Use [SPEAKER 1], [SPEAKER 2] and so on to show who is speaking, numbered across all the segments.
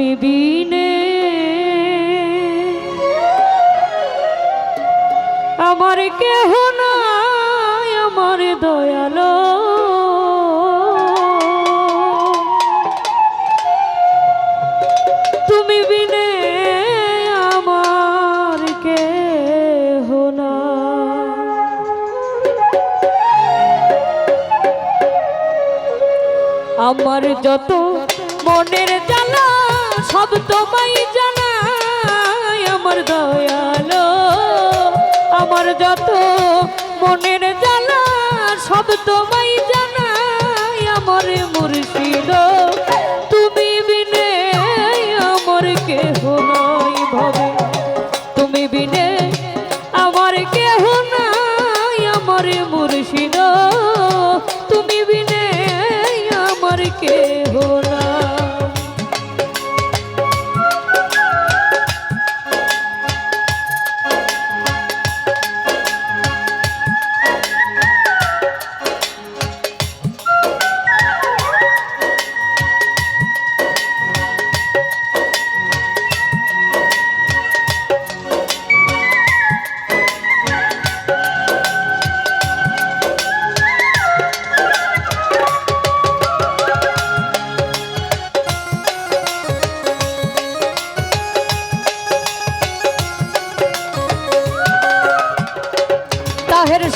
[SPEAKER 1] তুমি বিনে আমার কেহ নাই, আমার দয়ালো। তুমি বিনে আমার কেহ নাই। আমার যত মনের জ্বালা সব তোমায় জানাই আমার দয়ালো। আমার যত মনের জ্বালা, সব তোমায় জানাই আমার মুর্শিদ। তুমি বিনে আমার কেহ নাই ভাবে। তুমি বিনে আমার কেহ নাই আমার মুর্শিদ। তুমি বিনে আমার কেহ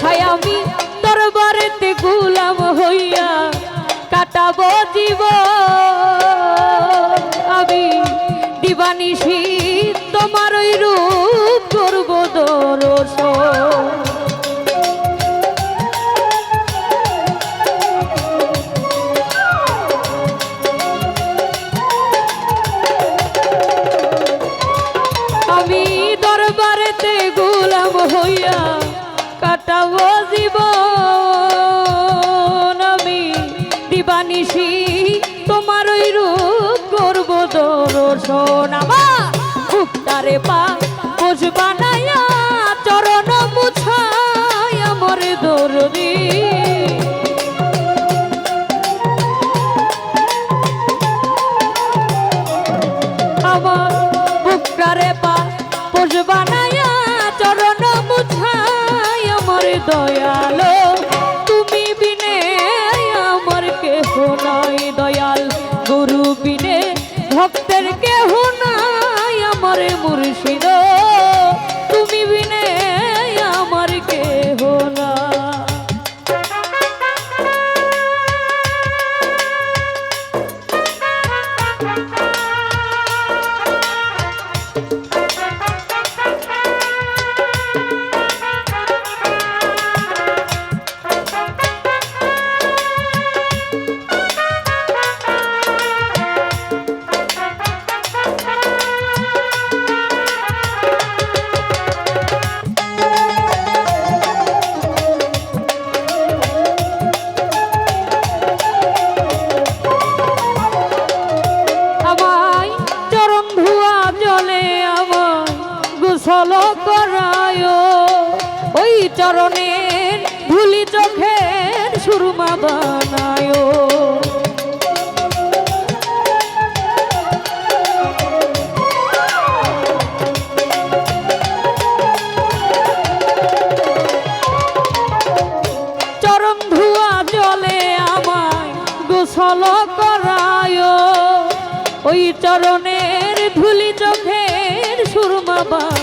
[SPEAKER 1] তাহের ছায়ামি দরবারেতে গুলাম হইয়া কাটাব জীব আমি দিবানিশি তোমার রূপ করব দর্শন কাটাবো জীবন আমি দিবানিশি, তোমার ওই রূপ করব দর্শন। আমার খুবটারে পা বুঝ বানাইয়া চরণ মুছাই আমার দরদি। আমার বুকটারে পা পোষ বানায়া দয়ালো তুমি বিনে আমার কেহ নাই গোসল করায়। ওই চরণের ধুলি চোখের সুরমা বানায়। জলে আমায় ওই চরণের ধুলি চোখের সুরমা বানায়।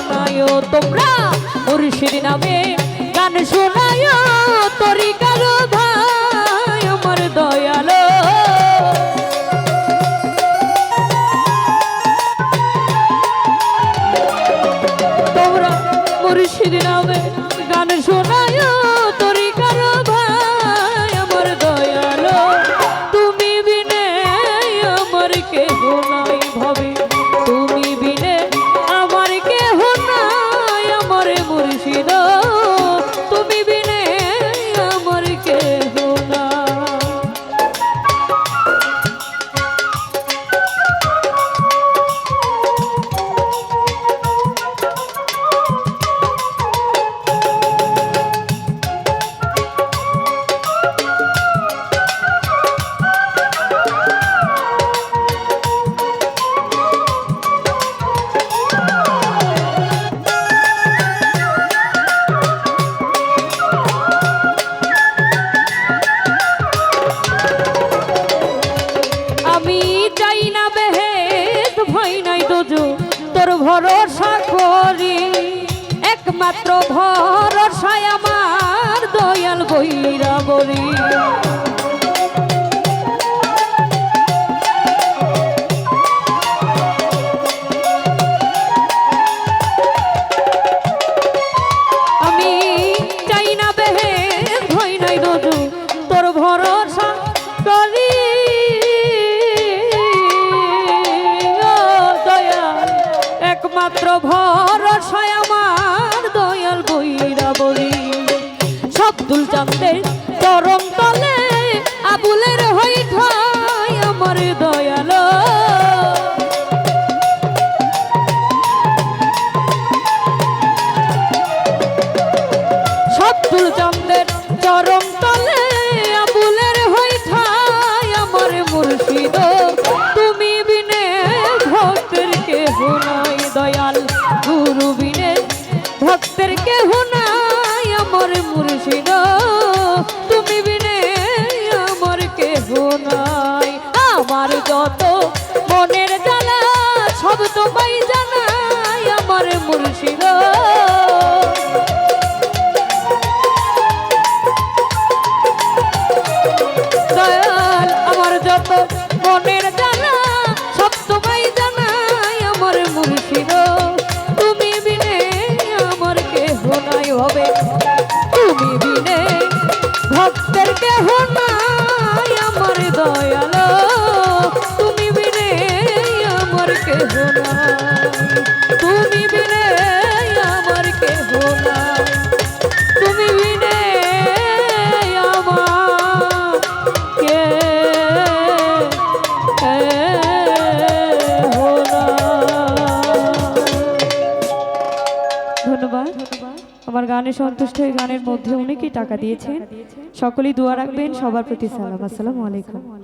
[SPEAKER 1] তোমরা মুর্শিদ নামে গান শোনায় তরিকার ভাই আমি চাই না বেহে ভয় নাই দোজু তোর ভরসা করি। ও একমাত্র ভরসায় চরম তলে আবুলের হই ঠাই আমার মুর্শিদ। তুমি বিনে ভক্তের কেহ নাই দয়াল। গুরু বিনে ভক্তের কেহ নাই আমার মুর্শিদ। তুমি বিনে আমার কেহ নাই। আমার যত মনের জ্বালা, সব তোমায় জানাই আমার মুর্শিদ। আমার তুমি বিনে আমার তুমি বিনে কে ধন্যবাদ। আমার গানে সন্তুষ্ট গানের মধ্যে অনেকেই টাকা দিয়েছেন? সকলেই দোয়া রাখবেন, সবার প্রতি সালাম। আসসালামু আলাইকুম।